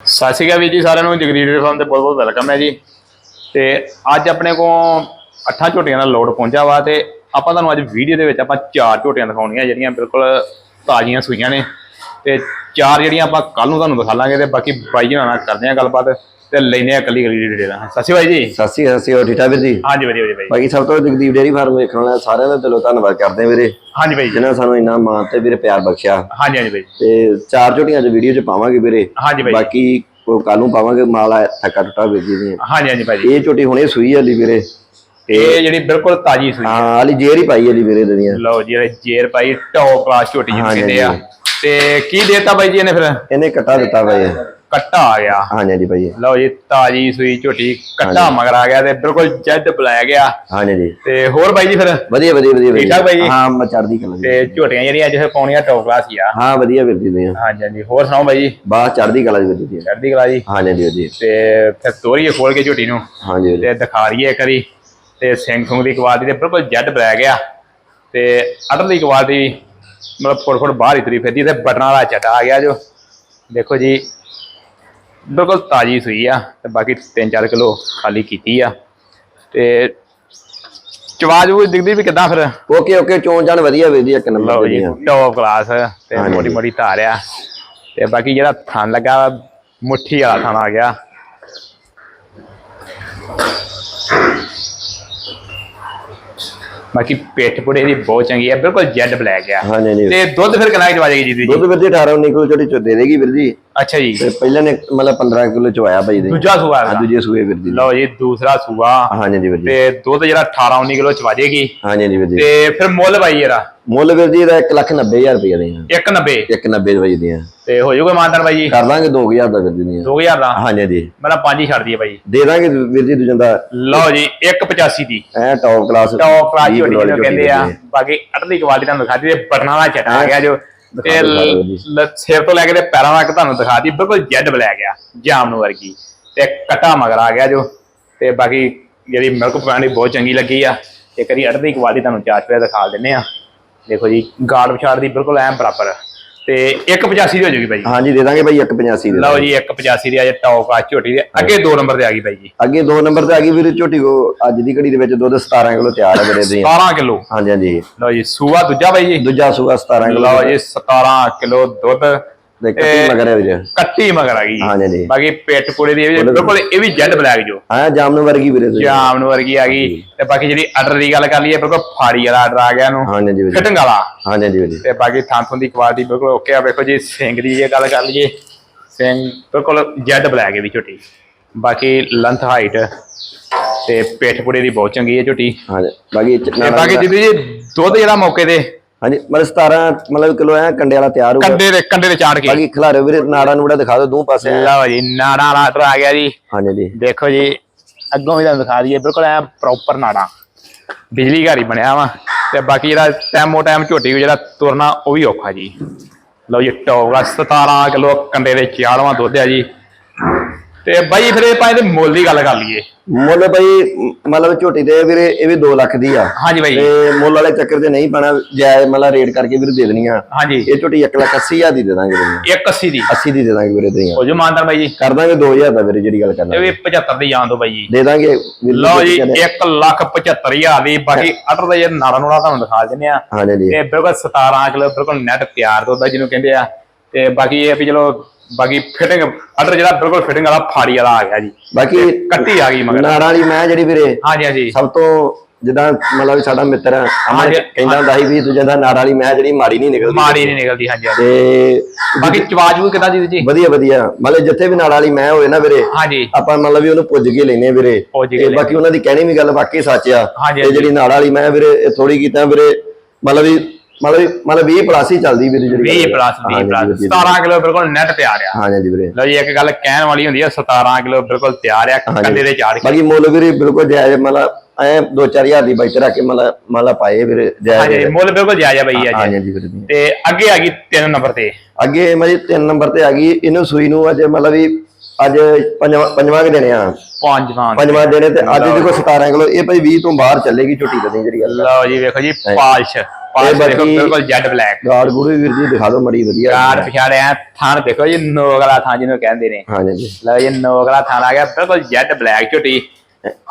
ਸਤਿ ਸ਼੍ਰੀ ਅਕਾਲ ਵੀਰ ਜੀ, ਸਾਰਿਆਂ ਨੂੰ ਜਗਰੀਰ ਡੇਅਰੀ ਫਾਰਮ ਤੇ ਬਹੁਤ ਬਹੁਤ ਵੈਲਕਮ ਹੈ ਜੀ। ਤੇ ਅੱਜ ਆਪਣੇ ਕੋਲ ਅੱਠਾਂ ਝੋਟੀਆਂ ਦਾ ਲੋਡ ਪਹੁੰਚਿਆ ਵਾ ਤੇ ਆਪਾਂ ਤੁਹਾਨੂੰ ਅੱਜ ਵੀਡੀਓ ਦੇ ਵਿੱਚ ਆਪਾਂ ਚਾਰ ਝੋਟੀਆਂ ਦਿਖਾਉਣੀਆਂ ਜਿਹੜੀਆਂ ਬਿਲਕੁਲ ਤਾਜ਼ੀਆਂ ਸੂਈਆਂ ਨੇ। ਤੇ ਚਾਰ ਜਿਹੜੀਆਂ ਆਪਾਂ ਕੱਲ ਨੂੰ ਤੁਹਾਨੂੰ ਦਿਖਾ ਲਾਂਗੇ ਤੇ ਬਾਕੀ ਬਾਈ ਜਣਾ ਨਾਲ ਕਰਦੇ ਆ ਗੱਲਬਾਤ। ਤੇ ਲੈਨੇ ਆ ਕੱਲੀ ਕੱਲੀ ਡੇਟਾ ਸਤਿ ਸ਼੍ਰੀ ਅਕਾਲ ਜੀ। ਸਤਿ ਸ਼੍ਰੀ ਅਕਾਲ ਸਤਿ ਠੀਕ ਠਾਕ ਵੀਰ ਜੀ? ਹਾਂਜੀ ਵਧੀਆ ਵਧੀਆ ਬਾਈ। ਬਾਕੀ ਸਭ ਤੋਂ ਜਗਦੀਪ ਡੇਅਰੀ ਫਾਰਮ ਵੇਖਣ ਵਾਲੇ ਸਾਰਿਆਂ ਦਾ ਦਿਲੋਂ ਧੰਨਵਾਦ ਕਰਦੇ ਹਾਂ ਵੀਰੇ। ਹਾਂਜੀ ਜੀ। ਜਿਨ੍ਹਾਂ ਨੇ ਸਾਨੂੰ ਇੰਨਾ ਮਾਣ ਤੇ ਵੀਰੇ ਪਿਆਰ ਬਖਸ਼ਿਆ। ਹਾਂਜੀ ਹਾਂਜੀ ਬਾਈ ਤੇ ਚਾਰ ਝੋਟੀਆਂ ਅੱਜ ਵੀਡੀਓ 'ਚ ਪਾਵਾਂਗੇ ਵੀਰੇ। ਹਾਂਜੀ ਬਾਈ ਬਾਕੀ ਕੱਲ ਨੂੰ ਪਾਵਾਂਗੇ ਮਾਲ ਆ ਥੱਕਾ ਟੁੱਟਾ ਵੀਰ ਜੀ ਦੀਆਂ। ਹਾਂਜੀ ਹਾਂਜੀ ਜੀ। ਇਹ ਝੋਟੀ ਹੁਣੇ ਸੂਈ ਵਾਲੀ ਵੀਰੇ। ਇਹ ਜਿਹੜੀ ਬਿਲਕੁਲ ਤਾਜ਼ੀ ਸੂਈ ਹਾਂ ਵਾਲੀ ਜੇਰ ਹੀ ਪਾਈ ਵਾਲੀ ਵੀਰੇ ਦੀਆਂ। ਲਓ ਜੀ ਇਹ ਜੇਰ ਪਾਈ ਟੌਪ ਕਲਾਸ ਝੋਟੀ ਹਾਂਜੀ, ਕਹਿੰਦੇ ਆ। ਹਾਂਜੀ। ਤੇ ਕੀ ਦੇਤਾ ਬਾਈ ਜੀ ਇਹਨੇ ਫਿਰ? ਇਹਨੇ ਕੱਟਾ ਦਿੱਤਾ ਬਾਈ ਕੱਟਾ ਆ ਗਿਆ। ਹਾਂਜੀ ਹਾਂਜੀ ਭਾਈ ਲਓ ਜੀ ਤਾਜੀ ਸੂਈ ਝੋਟੀ ਕੱਟਾ ਮਗਰ ਆ ਗਿਆ ਤੇ ਬਿਲਕੁਲ ਜੈਡ ਬੁਲਾਇਆ ਗਿਆ ਹਾਂਜੀ ਜੀ ਤੇ ਹੋਰ ਬਾਈ ਜੀ ਫਿਰ? ਵਧੀਆ ਵਧੀਆ ਵਧੀਆ ਠੀਕ ਠਾਕ ਬਾਈ ਜੀ? ਹਾਂ ਮੈਂ ਚੜਦੀ ਕਲਾ ਤੇ ਝੋਟੀਆਂ ਜਿਹੜੀਆਂ ਅੱਜ ਫਿਰ ਪਾਉਣੀਆਂ ਟੌਪ ਕਲਾਸ ਹੀ ਆ। ਹਾਂ ਵਧੀਆ ਵੀਰ ਜੀ ਦੀਆਂ ਹਾਂਜੀ ਹਾਂਜੀ। ਹੋਰ ਸੁਣਾਓ ਬਾਈ ਜੀ? ਬਾਹਰ ਚੜਦੀ ਕਲਾ ਵੀਰ ਜੀ ਚੜ੍ਹਦੀ ਕਲਾ ਜੀ। ਹਾਂਜੀ ਵੀਰ ਜੀ ਤੇ ਫਿਰ ਤੋਰੀਏ ਖੋਲ ਕੇ ਝੋਟੀ ਨੂੰ। ਹਾਂਜੀ ਵੀਰ ਜੀ। ਤੇ ਦਿਖਾ ਰਹੀਏ ਕਰੀ ਤੇ ਸਿੰਘ ਸੁੰਗ ਦੀ ਕੁਆਲਿਟੀ ਤੇ ਬਿਲਕੁਲ ਜੈਡ ਬਲੈਕ ਆ। ਤੇ ਅਡਰ ਦੀ ਕੁਆਲਿਟੀ ਮਤਲਬ ਫੁੱਟ ਫੁੱਟ ਬਾਹਰ ਹੀ ਤੁਰੀ ਫਿਰਦੀ ਤੇ ਬਟਨਾਂ ਵਾਲਾ ਚਟਾ ਆ ਗਿਆ ਜੋ। ਦੇਖੋ ਜੀ ਬਿਲਕੁਲ ਤਾਜੀ ਸੂਈ ਆ ਤੇ ਬਾਕੀ 3-4 ਕਿਲੋ ਖਾਲੀ ਕੀਤੀ ਆ। ਤੇ ਚਵਾਜ ਉਹ ਦਿਖਦੀ ਵੀ ਕਿਦਾਂ ਫਿਰ? ਓਕੇ ਓਕੇ ਚੋਣ ਜਾਣ ਵਧੀਆ ਜੀ ਇੱਕ ਨੰਬਰ ਜੀ ਟੌਪ ਕਲਾਸ ਤੇ। ਮੋਟੀ ਮੋਟੀ ਧਾਰ ਆ। ਤੇ ਬਾਕੀ ਜਿਹੜਾ ਥਣ ਲੱਗਾ ਮੁੱਠੀ ਵਾਲਾ ਥਣ ਆ ਗਿਆ। ਬਾਕੀ ਪਿੱਠ ਪੁੜੇ ਦੀ ਬਹੁਤ ਚੰਗੀ ਹੈ ਬਿਲਕੁਲ ਜੈਡ ਬਲੈਕ ਆ। ਹਾਂਜੀ ਹਾਂਜੀ ਤੇ ਦੁੱਧ ਫਿਰ ਕਿੰਨਾ ਚਵਾ ਜਾਏਗੀ ਜੀ ਦੁੱਧ ਵੀਰ ਜੀ 18 19 ਕਿਲੋ ਝੋਟੀ ਚੋ ਦੇ ਦੇਗੀ ਵੀਰ ਜੀ। ਅੱਛਾ ਜੀ। ਤੇ ਪਹਿਲਾਂ ਨੇ ਮਤਲਬ 15 ਕਿਲੋ ਚਵਾਇਆ ਭਾਈ ਦੇ ਦੂਜਾ ਸੂਆ ਹਾਂ। ਦੂਜੇ ਸੂਏ ਵੀਰ ਜੀ। ਲਓ ਜੀ ਦੂਸਰਾ ਸੂਆ। ਹਾਂਜੀ ਜੀ ਵੀਰ ਜੀ। ਤੇ ਦੁੱਧ ਜਿਹੜਾ 18 19 ਕਿਲੋ ਚਵਾ ਜਾਏਗੀ। ਹਾਂਜੀ ਜੀ ਵੀਰ ਜੀ। ਤੇ ਫਿਰ ਮੁੱਲ ਬਾਈ ਜਿਹੜਾ ਮੁੱਲ ਵੀਰ ਜੀ ਦਾ 1 ਲੱਖ 90 ਹਜ਼ਾਰ ਰੁਪਏ ਦੀਆਂ 190 1 90 ਰੁਪਏ ਦੀਆਂ ਤੇ ਹੋ ਜਾਊਗਾ ਮਾਨਦਾਰ ਬਾਈ ਜੀ? ਕਰ ਦਾਂਗੇ 2000 ਦਾ ਵੀਰ ਜੀ ਦੀਆਂ। 2000 ਦਾ? ਹਾਂਜੀ ਜੀ ਮੇਰਾ 5 ਹੀ ਛੱਡ ਦਈਏ ਬਾਈ। ਦੇ ਦਾਂਗੇ ਵੀਰ ਜੀ ਦੂਜਾ ਦਾ। ਲਓ ਜੀ 185 ਦੀ। ਐ ਟੌਪ ਕਲਾਸ ਟੌਪ ਕਲਾਸ 20 ਝੋਟੀ ਕਿਲੋ ਵਾਲੀ ਜਿਹਨੂੰ ਕਹਿੰਦੇ ਆ। ਜੀ। ਬਾਕੀ ਅਟਲੀ ਕੁਆਲਿਟੀ ਤੁਹਾਨੂੰ ਦਿਖਾਤੀ ਤੇ ਬਟਨਾਂ ਦਾ ਚਟਾ ਆ ਗਿਆ ਜੋ। ਤੇ ਦਿਖਾ ਦਿਖਾ ਜੀ। ਸਿਰ ਤੋਂ ਲੈ ਕੇ ਤੇ ਪੈਰਾਂ ਤੱਕ ਤੁਹਾਨੂੰ ਦਿਖਾਤੀ ਬਿਲਕੁਲ ਜੈਡ ਬਲੈਕ ਆ ਜਾਮ ਨੂੰ ਵਰਗੀ। ਤੇ ਕਟਾ ਮਗਰ ਆ ਗਿਆ ਜੋ। ਤੇ ਬਾਕੀ ਜਿਹੜੀ ਮਿਲਕ ਪੁਆਇੰਟ ਬਹੁਤ ਚੰਗੀ ਲੱਗੀ ਆ। ਇੱਕ ਵਾਰੀ ਅਟਲੀ ਕੁਆਲਿਟੀ ਤੁਹਾਨੂੰ ਚਾਰ ਪਿਆ ਦਿਖਾ ਦਿੰਨੇ ਆ। ਦੇਖੋ ਜੀ ਗਾਰਡ ਵਿਚਾਰ ਦੀ ਬਿਲਕੁਲ ਐ ਬਰਾਬਰ। ਤੇ 185 ਦੀ ਹੋ ਜਾਊਗੀ ਬਾਈ। ਹਾਂਜੀ ਦੇ ਦਾਂਗੇ ਭਾਈ 185 ਦੇ ਲਓ ਜੀ 185 ਦੀ ਆ ਜੇ ਟੌਪ ਆ ਝੋਟੀ ਦੇ। ਅੱਗੇ 2 ਨੰਬਰ ਤੇ ਆ ਗਈ ਬਾਈ ਜੀ। ਅੱਗੇ 2 ਨੰਬਰ ਤੇ ਆ ਗਈ ਵੀਰ ਝੋਟੀ ਕੋ ਅੱਜ ਦੀ ਘੜੀ ਦੇ ਵਿੱਚ ਦੁੱਧ 17 ਕਿਲੋ ਤਿਆਰ ਹੈ ਵੀਰੇ ਦੀ 17 ਕਿਲੋ। ਹਾਂਜੀ ਹਾਂਜੀ। ਲਓ ਜੀ ਸੂਆ ਦੂਜਾ ਬਾਈ ਜੀ। ਦੂਜਾ ਸੂਆ 17 ਕਿਲੋ ਲਓ ਜੀ 17 ਕਿਲੋ ਦੁੱਧ। ਤੇ ਕੱਟੀ ਮਗਰ ਹੈ ਵੀਰੇ ਕੱਟੀ ਮਗਰ ਆ ਗਈ ਹਾਂਜੀ ਜੀ ਬਾਕੀ ਪਿੱਠ ਪੁੜੇ ਦੀ ਇਹ ਬਿਲਕੁਲ ਇਹ ਵੀ ਜੈਡ ਬਲੈਕ ਜੋ। ਹਾਂ ਜਾਮਨ ਵਰਗੀ ਵੀਰੇ ਦੀ ਜਾਮ ਨੂੰ ਵਰਗੀ ਆ ਗਈ। ਤੇ ਬਾਕੀ ਜਿਹੜੀ ਆਰਡਰ ਦੀ ਗੱਲ ਕਰ ਲਈਏ ਬਿਲਕੁਲ ਫਾੜੀ ਵਾਲਾ ਆਰਡਰ ਆ ਗਿਆ ਇਹਨੂੰ। ਹਾਂਜੀ ਜੀ ਵੀਰੇ। ਫਿਟਿੰਗ ਵਾਲਾ। ਹਾਂਜੀ ਹਾਂਜੀ ਵੀਰੇ। ਤੇ ਬਾਕੀ ਥਾਂ ਥੁੰ ਦੀ ਕੁਆਲਿਟੀ ਬਿਲਕੁਲ ਓਕੇ ਆ। ਵੇਖੋ ਜੀ ਸਿੰਘ ਦੀ ਜੇ ਗੱਲ ਕਰ ਲਈਏ। ਸਿੰਘ ਬਿਲਕੁਲ ਜੈਡ ਬਲੈਕ ਹੈ ਵੀ ਬਾਕੀ ਲੈਂਥ ਹਾਈਟ ਤੇ ਪਿੱਠ ਪੁੜੇ ਦੀ ਬਹੁਤ ਚੰਗੀ ਹੈ ਝੋਟੀ। ਹਾਂਜੀ ਬਾਕੀ ਬਾਕੀ ਜਿੱਦੀ ਜੀ ਦੁੱਧ ਜਿਹੜਾ ਮੌਕੇ ਤੇ ਹਾਂਜੀ ਮਤਲਬ 17 ਮਤਲਬ ਕਿਲੋ ਐ ਕੰਡੇ ਵਾਲਾ ਤਿਆਰ ਹੋਊਗਾ ਕੰਡੇ ਦੇ ਕੰਡੇ ਤੇ ਚਾੜ ਕੇ। ਬਾਕੀ ਖਿਲਾਰੇ ਵੀਰੇ ਨਾੜਾ ਨੂੜਾ ਦਿਖਾ ਦਿਓ ਦੋ ਪਾਸੇ। ਲਓ ਜੀ ਨਾੜਾ ਵਾਲਾ ਆਰਡਰ ਆ ਗਿਆ ਜੀ। ਹਾਂਜੀ ਜੀ। ਦੇਖੋ ਜੀ ਅੱਗੋਂ ਵੀ ਤੁਹਾਨੂੰ ਦਿਖਾ ਦਈਏ ਬਿਲਕੁਲ ਐ ਪ੍ਰੋਪਰ ਨਾੜਾ। ਬਿਜਲੀ ਘਰ ਹੀ ਬਣਿਆ ਵਾ ਤੇ ਬਾਕੀ ਜਿਹੜਾ ਟਾਈਮੋ ਟਾਈਮ ਝੋਟੀ ਜਿਹੜਾ ਤੁਰਨਾ ਉਹ ਵੀ ਔਖਾ ਜੀ। ਲਓ ਜੀ ਦਾ 17 ਕਿਲੋ ਕੰਡੇ ਦੇ ਚਾੜਵਾਂ ਦੁੱਧ ਆ ਜੀ। ਤੇ ਬਾਈ ਫਿਰ ਇਹ ਪਾਏ ਦੇ ਮੁੱਲ ਦੀ ਗੱਲ ਕਰ ਲਈਏ। ਮੁੱਲ ਬਈ ਮਤਲਬ ਝੋਟੀ ਦੇ ਵੀਰੇ ਇਹ ਵੀ 2 ਲੱਖ ਦੀ ਆ। ਹਾਂਜੀ ਬਾਈ। ਤੇ ਮੁੱਲ ਵਾਲੇ ਚੱਕਰ 'ਚ ਨਹੀਂ ਪੈਣਾ ਜਾਇਜ਼ ਮਤਲਬ ਰੇਟ ਕਰਕੇ ਵੀਰੇ ਦੇ ਦੇਣੀ ਆ। ਹਾਂਜੀ। ਇਹ ਝੋਟੀ 1 ਲੱਖ 80 ਹਜ਼ਾਰ ਦੀ ਦੇ ਦਾਂਗੇ ਵੀਰੇ। 180 ਦੀ। 80 ਦੀ ਦੇ ਦਾਂਗੇ ਵੀਰੇ ਦੇ ਹੋ ਜੋ ਮਾਨਦਾਰ ਬਾਈ ਜੀ। ਕਰ ਦਾਂਗੇ 2000 ਦਾ ਵੀਰੇ ਜਿਹੜੀ ਗੱਲ ਕਰਨਾ। ਇਹ ਵੀ 75 ਦੀ ਜਾਣ ਦੋ ਬਾਈ ਜੀ। ਦੇ ਦਾਂਗੇ। ਲਓ ਜੀ ਕਹਿੰਦੇ- 1 ਲੱਖ 75 ਹਜ਼ਾਰ ਦੀ। ਬਾਕੀ ਅਟਰ ਦਾ ਜੇ ਨਾੜਾ ਨੂੜਾ ਤੁਹਾਨੂੰ ਦਿਖਾ ਦਿੰਦੇ ਆ। ਹਾਂਜੀ ਤੇ ਬਿਲਕੁਲ 17 ਕਿਲੋ ਬਿਲਕੁਲ ਨੈਟ ਤਿਆਰ ਦੁੱਧ ਆ ਜਿਹਨੂੰ ਕਹਿੰਦੇ ਆ। ਤੇ ਬਾਕੀ ਇਹ ਵੀ ਚਲੋ ਬਾਕੀ ਫਿਟਿੰਗ ਆਰਡਰ ਜਿਹੜਾ ਬਿਲਕੁਲ ਫਿਟਿੰਗ ਵਾਲਾ ਫਾੜੀ ਵਾਲਾ ਆ ਗਿਆ ਜੀ। ਬਾਕੀ ਕੱਟੀ ਆ ਗਈ ਮਗਰ। ਨਾੜ ਵਾਲੀ ਮੈਂ ਜਿਹੜੀ ਵੀਰੇ ਹਾਂਜੀ ਹਾਂਜੀ। ਸਭ ਤੋਂ ਜਿੱਦਾਂ ਮਤਲਬ ਵੀ ਸਾਡਾ ਮਿੱਤਰ ਹਾਂਜੀ। ਕਹਿੰਦਾ ਹੁੰਦਾ ਸੀ ਵੀ ਦੂਜਾ ਦਾ ਨਾੜ ਵਾਲੀ ਮੈਂ ਜਿਹੜੀ ਮਾੜੀ ਨਹੀਂ ਨਿਕਲਦੀ। ਮਾੜੀ ਨਹੀਂ ਨਿਕਲਦੀ ਹਾਂਜੀ ਤੇ ਬਾਕੀ ਚਵਾਜ ਵੀ ਕਿਦਾਂ ਦੀ ਜੀ ਵਧੀਆ ਵਧੀਆ। ਮਤਲਬ ਜਿੱਥੇ ਵੀ ਨਾੜ ਵਾਲੀ ਮੈਂ ਹੋਏ ਨਾ ਵੀਰੇ ਹਾਂਜੀ। ਆਪਾਂ ਮਤਲਬ ਵੀ ਉਹਨੂੰ ਪੁੱਜ ਕੇ ਲੈਨੇ ਵੀਰੇ। ਤੇ ਬਾਕੀ ਉਹਨਾਂ ਦੀ ਕਹਿਣੀ ਵੀ ਗੱਲ ਵਾਕਈ ਸੱਚ ਆ ਤੇ ਜਿਹੜੀ ਨਾੜ ਵਾਲੀ ਮੈਂ ਵੀਰੇ ਥੋੜੀ ਕੀਤਾ ਵੀਰੇ ਮਤਲਬ ਵੀ ਮਤਲਬ ਮਤਲਬ 20 ਪਲੱਸ ਹੀ ਚੱਲਦੀ ਵੀਰੇ ਜਿਹੜੀ 20 ਪਲੱਸ 20 ਪਲੱਸ 17 ਕਿਲੋ ਬਿਲਕੁਲ ਨੈਟ ਤਿਆਰ ਆ। ਹਾਂ ਜੀ ਵੀਰੇ। ਲਓ ਜੀ ਇੱਕ ਗੱਲ ਕਹਿਣ ਵਾਲੀ ਹੁੰਦੀ ਆ 17 ਕਿਲੋ ਬਿਲਕੁਲ ਤਿਆਰ ਆ ਕੰਦੇ ਦੇ ਕੇ ਬਾਕੀ ਮੁੱਲ ਵੀਰੇ ਬਿਲਕੁਲ ਜਾਇਜ਼ ਮਤਲਬ ਐ 2-4000 ਦੀ ਬਾਈਕ ਰੱਖ ਕੇ ਮਤਲਬ ਮਤਲਬ ਪਾਏ ਵੀਰੇ ਹਾਂਜੀ ਜਾਇਜ਼ ਮੁੱਲ ਬਿਲਕੁਲ ਜਾਇਜ਼ ਆ ਬਈ ਆ ਹਾਂ ਜੀ ਜੀ ਵੀਰੇ। ਤੇ ਅੱਗੇ ਆ ਗਈ 3 ਨੰਬਰ ਤੇ। ਅੱਗੇ ਮੇਰੀ 3 ਨੰਬਰ ਤੇ ਆ ਗਈ ਇਹਨੂੰ ਸੂਈ ਨੂੰ ਅੱਜ ਮਤਲਬ ਵੀ ਅੱਜ ਪੰਜਵਾਂ ਪੰਜਵਾਂ ਕਿ ਦਿਨ ਆ। ਪੰਜਵਾਂ ਦਿਨ ਹੈ ਤੇ ਅੱਜ ਦੇਖੋ 17 ਕਿਲੋ ਇਹ ਭਾਈ 20 ਤੋਂ ਬਾਹਰ ਚੱਲੇਗੀ ਝੋਟੀ ਕਦੇ ਜਿਹੜੀ ਗੱਲ ਲਓ ਜੀ ਵੇਖੋ ਜੀ ਪਾਲਸ਼। ਪਾਲਸ਼ ਦੇਖੋ ਬਿਲਕੁਲ ਜੈਡ ਬਲੈਕ। ਗਾੜ ਗੂੜੀ ਵੀਰ ਜੀ ਦਿਖਾ ਦਿਓ ਮੜੀ ਵਧੀਆ ਕਾਰ ਪਿਛਾੜਿਆ ਥਾਣ ਦੇਖੋ ਜੀ ਨੋਕ ਵਾਲਾ ਥਾਂ ਜਿਹਨੂੰ ਕਹਿੰਦੇ ਨੇ। ਹਾਂਜੀ ਜੀ ਲਓ ਜੀ ਨੋਕ ਵਾਲਾ ਥਾਂ ਆ ਗਿਆ ਬਿਲਕੁਲ ਜੈਡ ਬਲੈਕ ਝੋਟੀ।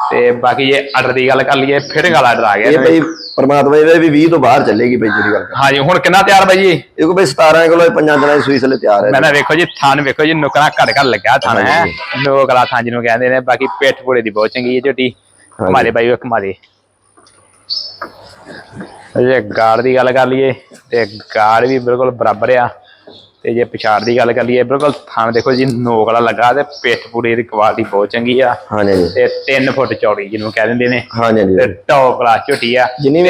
ਤੇ ਬਾਕੀ ਜੇ ਆਰਡਰ ਦੀ ਗੱਲ ਕਰ ਲਈਏ ਫਿਟਿੰਗ ਵਾਲਾ ਆਰਡਰ ਆ ਗਿਆ। ਇਹ ਭਾਈ ਪਰਮਾਤਮਾ ਦੇ ਵੀ 20 ਤੋਂ ਬਾਹਰ ਚੱਲੇਗੀ ਭਾਈ ਜਿਹੜੀ ਗੱਲ ਹਾਂਜੀ ਹੁਣ ਕਿੰਨਾ ਤਿਆਰ ਬਾਈ ਜੀ? ਇਹ ਕੋ ਭਾਈ 17 ਕਿਲੋ ਇਹ ਪੰਜਾਂ ਦਿਨਾਂ ਦੀ ਸੂਈ ਥੱਲੇ ਤਿਆਰ ਹੈ। ਮੈਂ ਨਾ ਵੇਖੋ ਜੀ ਥਣ ਵੇਖੋ ਜੀ ਨੁਕਰਾ ਘੜ ਘੜ ਲੱਗਾ ਥਣ ਹੈ। ਹਾਂਜੀ। ਨੋਕ ਵਾਲਾ ਥਾਂ ਜਿਹਨੂੰ ਕਹਿੰਦੇ ਨੇ ਬਾਕੀ ਪਿੱਠ ਪੂੜੇ ਦੀ ਬਹੁਤ ਚੰਗੀ ਹੈ ਝੋਟੀ। ਮਾਰੇ ਬਾਈ ਉਹ ਮਾਰੇ ਜੇ ਗਾੜ ਦੀ ਗੱਲ ਕਰ ਲਈਏ ਤੇ ਗਾੜ ਵੀ ਬਿਲਕੁਲ ਬਰਾਬਰ ਆ। ਤੇ ਜੇ ਪਿਛਾੜ ਦੀ ਗੱਲ ਕਰ ਲਈਏ ਬਿਲਕੁਲ ਥਣ ਦੇਖੋ ਜੀ ਨੋਕ ਵਾਲਾ ਲੱਗਾ ਤੇ ਪਿੱਠ ਪੂੜੇ ਦੀ ਕੁਆਲਿਟੀ ਬਹੁਤ ਚੰਗੀ ਆ। ਹਾਂਜੀ ਤੇ 3 ਫੁੱਟ ਚੌੜੀ ਜਿਹਨੂੰ ਕਹਿ ਦਿੰਦੇ ਨੇ। ਹਾਂਜੀ ਤੇ ਟੌਪ ਕਲਾਸ ਝੋਟੀ ਆ। ਜਿੰਨੀ ਵੀ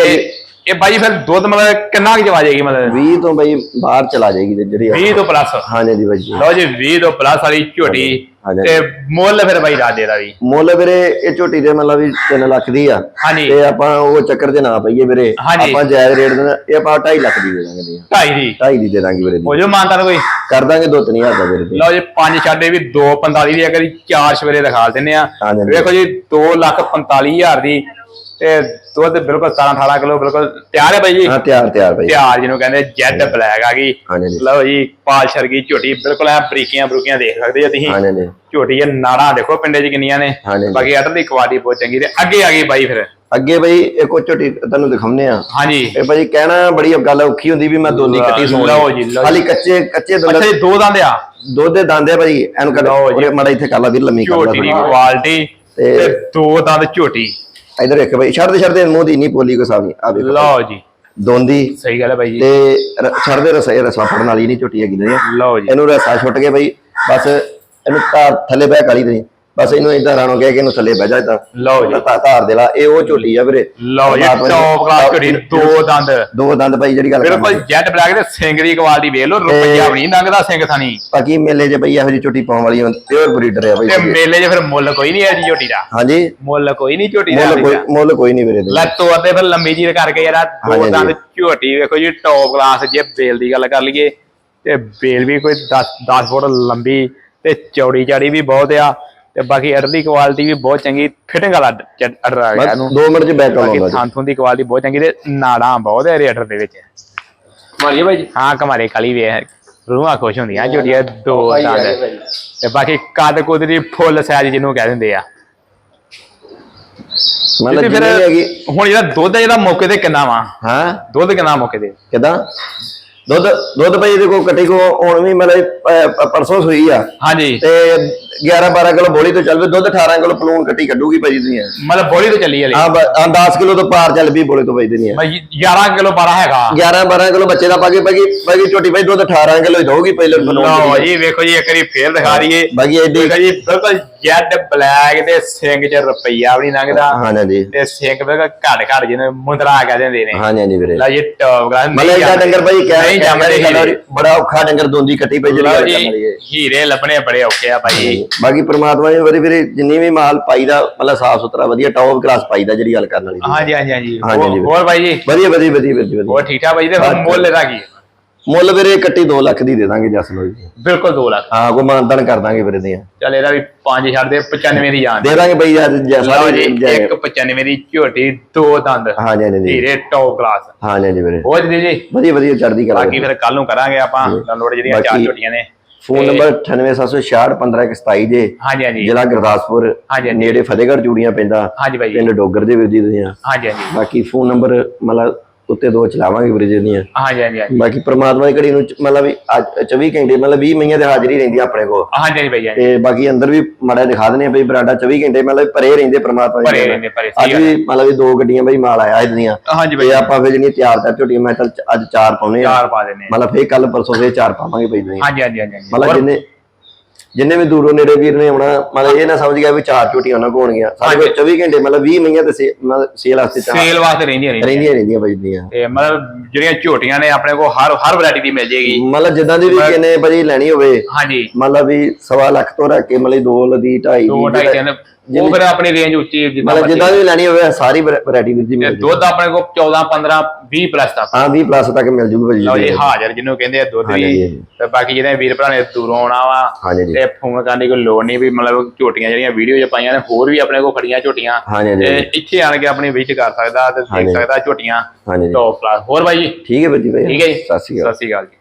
ਇਹ ਬਾਈ ਫਿਰ ਦੁੱਧ ਮਤਲਬ ਕਿੰਨਾ ਕੁ ਜਵਾ ਜਾਏਗੀ ਮਤਲਬ? 20 ਤੋਂ ਭਾਈ ਬਾਹਰ ਚਲਾ ਜਾਏਗੀ ਤੇ ਜਿਹੜੀ 20 ਤੋਂ ਪਲੱਸ ਹਾਂਜੀ ਜੀ ਜੀ। ਲਓ ਜੀ 20 ਤੋਂ ਪਲੱਸ ਵਾਲੀ ਝੋਟੀ ਹਾਂਜੀ। ਤੇ ਮੁੱਲ ਫਿਰ ਬਾਈ ਰਾਜੇ ਦਾ ਵੀ। ਮੁੱਲ ਵੀਰੇ ਇਹ ਝੋਟੀ ਦੇ ਮਤਲਬ ਵੀ 3 ਲੱਖ ਦੀ ਆ। ਹਾਂਜੀ। ਤੇ ਆਪਾਂ ਉਹ ਚੱਕਰ 'ਚ ਨਾ ਪਈਏ ਵੀਰੇ। ਹਾਂਜੀ। ਆਪਾਂ ਜਾਇਜ਼ ਰੇਟ ਦੇ ਇਹ ਆਪਾਂ 2.5 ਲੱਖ ਦੀ ਦੇ ਦਾਂਗੇ ਜੀ। ਢਾਈ ਦੀ? 2.5 ਦੀ ਦੇ ਦਾਂਗੇ ਵੀਰੇ ਦੀ ਹੋ ਜੋ ਮਾਨਤਾ ਕੋਈ? ਕਰ ਦਾਂਗੇ 2-3000 ਦਾ ਵੀਰੇ ਦੀ ਲਓ ਜੀ ਪੰਜ ਛਾਡੇ ਵੀ 245 ਦੀ ਅਗਰ ਚਾਰ ਸਵੇਰੇ ਦਿਖਾ ਦਿੰਨੇ ਆ। ਹਾਂਜੀ। ਵੇਖੋ ਜੀ 2 ਲੱਖ 45000 ਦੀ ਤੇ ਦੁੱਧ ਬਿਲਕੁਲ 17 18 ਕਿਲੋ ਬਿਲਕੁਲ ਤਿਆਰ ਹੈ ਬਾਈ ਜੀ? ਹਾਂ ਤਿਆਰ ਤਿਆਰ ਭਾਈ ਤਿਆਰ ਜਿਹਨੂੰ ਕਹਿੰਦੇ ਜੈਡ ਬਲੈਕ ਆ ਗਈ। ਲਓ ਜੀ ਪਾਲ ਸ਼ਰਗੀ ਝੋਟੀ ਬਿਲਕੁਲ ਐ ਬਰੀਕੀਆਂ ਬਰੂਕੀਆਂ ਦੇਖ ਸਕਦੇ ਹੋ ਤੁਸੀਂ। ਜੀ ਝੋਟੀ ਇਹ ਨਾੜਾਂ ਦੇਖੋ ਪਿੰਡੇ 'ਚ ਕਿੰਨੀਆਂ ਨੇ। ਬਾਕੀ ਅਟਰ ਦੀ ਕੁਆਲਿਟੀ ਬਹੁਤ ਚੰਗੀ ਤੇ ਅੱਗੇ ਆ ਗਈ ਬਾਈ ਫਿਰ। ਅੱਗੇ ਭਾਈ ਇੱਕ ਝੋਟੀ ਤੁਹਾਨੂੰ ਦਿਖਾਉਂਦੇ ਆ ਹਾਂਜੀ। ਇਹ ਭਾਈ ਕਹਿਣਾ ਬੜੀ ਗੱਲ ਔਖੀ ਹੁੰਦੀ ਵੀ ਮੈਂ ਦੋਨੀ ਕੱਟੀ ਸੋਣੀ ਲਓ ਜੀ। ਖਾਲੀ ਕੱਚੇ ਕੱਚੇ ਦੁੱਧ ਅੱਛਾ ਦੋ ਦੰਦ ਆ। ਦੁੱਧ ਦੇ ਦਾਂਦੇ ਆ ਭਾਈ ਇਹਨੂੰ ਕੱਢ ਜੀ। ਮੜਾ ਇੱਥੇ ਕਰ ਲਾ ਵੀਰ ਲੰਮੀ ਕਰ ਝੋਟੀ ਦੀ ਕੁਆਲਿਟੀ ਤੇ ਦੋ ਦੰਦ ਝੋਟੀ। ਇਧਰ ਇੱਕ ਭਾਈ ਛੱਡ ਦੇ ਛੱਡ ਦੇ ਮੂੰਹ ਦੀ ਨਹੀਂ ਪੋਲੀ ਕੋ ਸਾਵੀ ਆ ਵੇਖੋ। ਲਓ ਜੀ। ਦੋਂਦੀ। ਸਹੀ ਗੱਲ ਹੈ ਬਾਈ ਜੀ। ਤੇ ਰ- ਛੱਡ ਦੇ ਰਸਾ ਇਹ ਰਸਾ ਫੜਨ ਵਾਲੀ ਨਹੀਂ ਝੋਟੀ ਹੈਗੀ ਨਹੀਂ ਲਓ ਜੀ। ਇਹਨੂੰ ਰਸਾ ਛੁੱਟ ਕੇ ਭਾਈ ਬਸ ਇਹਨੂੰ ਧਾਰ ਥੱਲੇ ਬਹਿ ਕਾਲੀ ਦੇ ਬਸ ਇਹਨੂੰ ਇਦਾਂ ਰਾਣੋ ਕਹਿ ਕੇ ਇਹਨੂੰ ਥੱਲੇ ਬਹਿ ਜਾ ਇਦਾਂ ਲਓ ਜੀ। ਧਾਰ ਦੇ ਲਾ ਇਹ ਉਹ ਝੋਟੀ ਆ ਵੀਰੇ। ਲਓ ਜੀ ਟੌਪ ਕਲਾਸ ਝੋਟੀ ਦੋ ਦੰਦ। ਦੋ ਦੰਦ ਭਾਈ ਜਿਹੜੀ ਗੱਲ ਬਿਲਕੁਲ। ਜੈਟ ਬਲੈਕ ਦੇ ਦੀ ਕੁਆਲਿਟੀ ਵੇਖ ਲਓ ਰੁਪਈਆ ਵੀ ਨਹੀਂ ਲੰਘਦਾ ਸਿੰਘ ਥਾਨੀ ਬਾਕੀ ਮੇਲੇ 'ਚ ਭਾਈ ਇਹੋ ਜਿਹੀ ਝੋਟੀ ਪਾਉਣ ਵਾਲੀ ਪਿਓਰ ਬਰੀਡਰ ਆ ਤੇ ਭਾਈ ਮੇਲੇ 'ਚ ਫਿਰ ਮੁੱਲ ਕੋਈ ਨਹੀਂ ਹੈ ਜੀ ਝੋਟੀ ਦਾ। ਹਾਂਜੀ? ਮੁੱਲ ਕੋਈ ਨਹੀਂ ਝੋਟੀ ਦਾ। ਮੁੱਲ ਕੋਈ ਨਹੀਂ ਵੀਰੇ ਲੈ ਤੇ ਫਿਰ ਲੰਮੀ ਜੀ ਕਰਕੇ ਯਾਰ ਦੋ ਦੰਦ ਝੋਟੀ ਵੇਖੋ ਜੀ ਟੌਪ ਕਲਾਸ ਜੇ ਬੇਲ ਦੀ ਗੱਲ ਕਰ ਲਈਏ ਤੇ ਬੇਲ ਵੀ ਕੋਈ 10 10 ਫੁੱਟ ਲੰਬੀ ਤੇ ਚੌੜੀ ਚਾੜੀ ਵੀ ਬਹੁਤ ਆ। ਤੇ ਬਾਕੀ ਅਡਰ ਦੀ ਕੁਆਲਿਟੀ ਵੀ ਬਹੁਤ ਚੰਗੀ ਫਿਟਿੰਗ ਵਾਲਾ ਅਡਰ ਆ ਗਿਆ ਬਸ ਇਹਨੂੰ। 2 ਮਿੰਟ 'ਚ ਬੈਕ ਬਾਕੀ ਆਉਂਦਾ ਥਾਂ ਥੂੰ ਦੀ ਕੁਆਲਿਟੀ ਬਹੁਤ ਚੰਗੀ ਤੇ ਨਾੜਾਂ ਬਹੁਤ ਹੈ ਰੇਡਰ ਦੇ ਵਿੱਚ। ਮਾਰੀਏ ਭਾਈ ਜੀ? ਹਾਂ ਕਮਾਰੇ ਕਾਲੀ ਵੀ ਹੈ ਰੂਹਾਂ ਖੁਸ਼ ਹੁੰਦੀਆਂ ਝੋਟੀਆਂ ਦੋ ਦੰਦ ਤੇ ਬਾਕੀ ਕੱਦ ਕੁਦ ਦੀ ਫੁੱਲ ਸਾਈਜ਼ ਜਿਹਨੂੰ ਕਹਿ ਦਿੰਦੇ ਆ। ਮਤਲਬ ਜਿੰਨੀ ਹੈਗੀ ਹੁਣ ਜਿਹੜਾ ਦੁੱਧ ਹੈ ਜਿਹੜਾ ਮੌਕੇ ਤੇ ਕਿੰਨਾ ਵਾ? ਹਾਂ? ਦੁੱਧ ਕਿੰਨਾ ਮੌਕੇ ਤੇ? ਕਿਦਾਂ? ਦੁੱਧ ਦੁੱਧ ਭਾਈ ਇਹਦੇ ਕੋ ਕੱਟੀ ਕੋ ਹੁਣ ਵੀ ਮਤਲਬ ਪਰਸੋਂ ਸੂਈ ਆ। ਹਾਂਜੀ। ਤੇ 11 12 ਕਿਲੋ ਬੋਲੀ ਤੋਂ ਚੱਲ ਪਈ ਦੁੱਧ 18 ਕਿਲੋ ਪਲੂਣ ਕੱਟੀ ਕੱਢੂਗੀ ਭਾਈ ਦੀ ਮਤਲਬ ਬੋਲੀ ਤੇ ਚੱਲੀ ਹਲੇ। ਹਾਂ ਬ- ਹਾਂ 10 ਕਿਲੋ ਤੋਂ ਪਾਰ ਚੱਲ ਪਈ ਬੋਲੀ ਤੋਂ ਭਾਈ ਦੀ ਮੈਂ 11 ਕਿਲੋ 12 ਹੈਗਾ। 11 12 ਕਿਲੋ ਬੱਚੇ ਦਾ ਪਾਗੇ ਬਾਕੀ ਬਾਕੀ ਛੋਟੀ ਭਾਈ ਦੁੱਧ 18 ਕਿਲੋ ਹੀ ਦਊਗੀ ਪਹਿਲੇ ਲਓ ਜੀ ਵੇਖੋ ਜੀ ਇੱਕ ਵਾਰੀ ਫੇਰ ਦਿਖਾ ਰਹੀਏ ਬਾਕੀ ਐਡੀ ਦੇਖੋ ਜੀ ਬਿਲਕੁਲ ਜੈਡ ਬਲੈਕ ਦੇ ਸਿੰਘ 'ਚ ਰੁਪਈਆ ਵੀ ਨਹੀਂ ਲੰਘਦਾ। ਹਾਂ ਨਾ ਜੀ ਤੇ ਸਿੰਘ ਬਿਲਕੁਲ ਘੜ ਘੜ ਜਿਹਨੂੰ ਮੁੰਦਰਾ ਕਹਿ ਦਿੰਦੇ ਨੇ। ਹਾਂ ਜੀ ਵੀਰੇ। ਲਓ ਜੀ ਟੌਪ ਗਲਾਸ ਮਤਲਬ ਇਹਦਾ ਡੰਗਰ ਭਾਈ ਕਹਿ ਨਹੀਂ ਜੰਮਦੇ ਬੜਾ ਔਖਾ ਡੰਗਰ ਦੋਂਦੀ ਕੱਟੀ ਪਈ ਜਿਹੜੀ ਲਓ ਗੱਲ ਜੀ ਵਾਲੀ ਹੈ। ਹੀਰੇ ਲੱਭਣੇ ਬੜੇ ਔਖੇ ਆ ਭਾਈ। ਬਾਕੀ ਪ੍ਰਮਾਤਮਾ ਨੇ ਵਾਰੀ ਵੀਰੇ ਜਿੰਨੀ ਵੀ ਮਾਲ ਪਾਈਦਾ ਮਤਲਬ ਸਾਫ਼ ਸੁਥਰਾ ਵਧੀਆ ਟੌਪ ਕਲਾਸ ਪਾਈਦਾ ਜਿਹੜੀ ਗੱਲ ਕਰਨ ਵਾਲੀ ਹਾਂਜੀ ਹਾਂਜੀ ਹਾਂਜੀ। ਹਾਂਜੀ। ਹੋਰ ਭਾਈ ਜੀ? ਵਧੀਆ ਵਧੀਆ ਵਧੀਆ ਜੀ ਵਧੀਆ। ਹੋਰ ਠੀਕ ਠਾਕ ਭਾਈ ਤੇ ਹੁਣ ਮੁੱਲ ਇਹਦਾ ਕੀ ਮੁੱਲ ਵੀਰੇ ਕੱਟੀ 2 ਲੱਖ ਦੀ ਦੇ ਦਾਂਗੇ ਜਸ ਲੋ ਜੀ। ਬਿਲਕੁਲ 2 ਲੱਖ। ਹਾਂ ਕੋ ਮਾਨਤਨ ਕਰ ਦਾਂਗੇ ਵੀਰੇ ਦੀਆਂ ਚੱਲ ਇਹਦਾ ਵੀ 5 ਛੱਡ ਦੇ 95 ਦੀ ਜਾਨ। ਦੇ ਦਾਂਗੇ ਬਈ ਯਾਰ ਜਸ ਲਓ ਜੀ ਇੱਕ 95 ਦੀ ਝੋਟੀ ਦੋ ਦੰਦ। ਹਾਂ ਜੀ ਹਾਂ ਜੀ ਹੀਰੇ ਟੌਪ ਕਲਾਸ ਹਾਂ ਜੀ ਵੀਰੇ। ਹੋਰ ਜੀ ਜੀ? ਵਧੀਆ ਵਧੀਆ ਚੜਦੀ ਕਰਾ ਬਾਕੀ ਫਿਰ ਕੱਲ ਨੂੰ ਕਰਾਂਗੇ ਆਪਾਂ ਡਾਊਨਲੋਡ ਜਿਹੜੀਆਂ ਚਾਰ ਬਾਕੀ- ਝੋਟੀਆਂ ਨੇ। ਫੋਨ ਨੰਬਰ 9876615127 ਜੇ ਹਾਂਜੀ ਹਾਂਜੀ। ਜ਼ਿਲ੍ਹਾ ਗੁਰਦਾਸਪੁਰ ਹਾਂਜੀ। ਨੇੜੇ ਫਤਿਹਗੜ੍ਹ ਚੂੜੀਆਂ ਪੈਂਦਾ ਪਿੰਡ ਡੋਗਰ ਦੇ ਵੀਰ ਜੀ ਹਾਂਜੀ ਹਾਂਜੀ। ਬਾਕੀ ਫੋਨ ਨੰਬਰ ਮਤਲਬ ਉੱਤੇ ਦੋ ਚਲਾਵਾਂਗੇ ਵੀਰ ਜੀ ਦੀਆਂ। ਹਾਂਜੀ ਹਾਂਜੀ ਹਾਂਜੀ। ਬਾਕੀ ਪ੍ਰਮਾਤਮਾ ਦੀ ਘੜੀ ਨੂੰ ਚ- ਮਤਲਬ ਵੀ ਅੱਜ 24 ਘੰਟੇ ਮਤਲਬ 20 ਮਹੀਨਿਆਂ ਦੀ ਹਾਜ਼ਰੀ ਰਹਿੰਦੀ ਆ ਆਪਣੇ ਕੋਲ। ਹਾਂਜੀ ਹਾਂਜੀ ਭਾਈ ਹਾਂਜੀ ਤੇ ਬਾਕੀ ਅੰਦਰ ਵੀ ਮਾੜਾ ਦਿਖਾ ਦਨੇ ਬਈ ਬਰਾਡਾ 24 ਘੰਟੇ ਮਤਲਬ ਪਰੇ ਰਹਿੰਦੇ ਪ੍ਰਮਾਤਮਾ ਰਹਿੰਦੇ, ਭਰੇ, ਅੱਜ ਵੀ ਮਤਲਬ ਵੀ ਦੋ ਗੱਡੀਆਂ ਬਈ ਮਾਲ ਆਇਆ ਇਹਦੀਆਂ ਹਾਂਜੀ ਭਾਈ ਤੇ ਆਪਾਂ ਫਿਰ ਜਿਹੜੀਆਂ ਤਿਆਰ ਕਰ ਝੋਟੀਆਂ ਮੈਂ ਚੱਲ ਅੱਜ ਚਾਰ ਪਾਉਣੇ ਆ। ਚਾਰ ਪਾ ਦੇਣੇ ਮਤਲਬ ਫੇਰ ਕੱਲ ਪਰਸੋਂ ਫੇਰ ਚਾਰ ਪਾਵਾਂਗੇ ਬਈ ਦੀਆਂ ਹਾਂਜੀ ਹਾਂਜੀ ਹਾਂਜੀ ਹਾਂਜੀ। ਮਤਲਬ ਹੋਰ- ਜਿੰਨੇ ਜਿੰਨੇ ਵੀ ਦੂਰੋਂ ਨੇੜੇ ਵੀਰ ਨੇ ਆਉਣਾ ਮਤਲਬ ਇਹ ਨਾ ਸਮਝ ਗਿਆ ਵੀ ਚਾਰ ਝੋਟੀਆਂ ਉਹਨਾਂ ਕੋਲ ਹੋਣਗੀਆਂ। ਸਾਡੇ ਕੋਲ 24 ਘੰਟੇ ਮਤਲਬ 20 ਮਹੀਨਿਆਂ ਤੇ ਸੇਲ ਵਾਸਤੇ ਚਾਰ ਸੇਲ ਵਾਸਤੇ ਰਹਿੰਦੀਆਂ ਨੇ ਰਹਿੰਦੀਆਂ ਰਹਿੰਦੀਆਂ ਬਈ ਦੀਆਂ ਤੇ ਮਤਲਬ ਜਿਹੜੀਆਂ ਝੋਟੀਆਂ ਨੇ ਆਪਣੇ ਕੋਲ ਹਰ ਹਰ ਵੈਰਾਈਟੀ ਦੀ ਮਿਲ ਜੇਗੀ। ਮਤਲਬ ਜਿੱਦਾਂ ਦੀ ਵੀ ਕਿਨੇ ਭਾਜੀ ਲੈਣੀ ਹੋਵੇ ਹਾਂਜੀ। ਮਤਲਬ ਵੀ ਸਵਾ ਲੱਖ ਤੋਂ ਰੱਖ ਕੇ ਮਤਲਬ 2 ਦੀ 2.5 ਦੋ ਢਾਈ ਤਿੰਨ ਉਹ ਫਿਰ ਆਪਣੀ ਰੇਂਜ ਉੱਚੀ ਜਿੱਦਾਂ ਮਤਲਬ। ਜਿੱਦਾਂ ਦੀ ਲੈਣੀ ਹੋਵੇ ਸਾਰੀ ਵੈਰਾਈਟੀ ਵੀਰ ਜੀ ਤੇ ਮਿਲ ਜੂ ਦੁੱਧ ਆਪਣੇ ਕੋਲ 14 15 20 ਪਲੱਸ ਤੱਕ। ਹਾਂ 20 ਪਲੱਸ ਤੱਕ ਮਿਲ ਜੂਗੀ ਭਾਜੀ ਲਓ ਜੀ ਹਾਜ਼ਰ ਜਿਹਨੂੰ ਕਹਿੰਦੇ ਆ ਦੁੱਧ ਵੀ। ਤੇ ਬਾਕੀ ਜਿਹਦੇ ਵੀਰ ਭਰਾ ਨੇ ਦੂਰੋਂ ਆਉਣਾ ਵਾ ਤੇ ਫੋਨ ਕਰਨ ਦੀ ਕੋਈ ਲੋੜ ਨਹੀਂ ਵੀ ਮਤਲਬ ਝੋਟੀਆਂ ਜਿਹੜੀਆਂ ਵੀਡੀਓ 'ਚ ਪਾਈਆਂ ਨੇ ਹੋਰ ਵੀ ਆਪਣੇ ਕੋਲ ਖੜੀਆਂ ਝੋਟੀਆਂ। ਤੇ ਇੱਥੇ ਆਣ ਕੇ ਆਪਣੀ ਵਿਜ਼ਿਟ ਕਰ ਸਕਦਾ ਤੇ ਦੇਖ। ਸਕਦਾ ਝੋਟੀਆਂ ਟੌਪ ਕਲਾਸ ਹੋਰ ਬਾਈ ਜੀ? ਠੀਕ ਹੈ ਵੀਰ ਜੀ ਭਾਈ। ਠੀਕ ਹੈ ਜੀ। ਸਤਿ ਸ਼੍ਰੀ ਅਕਾਲ। ਸਤਿ ਸ਼੍ਰੀ ਅਕਾਲ ਜੀ।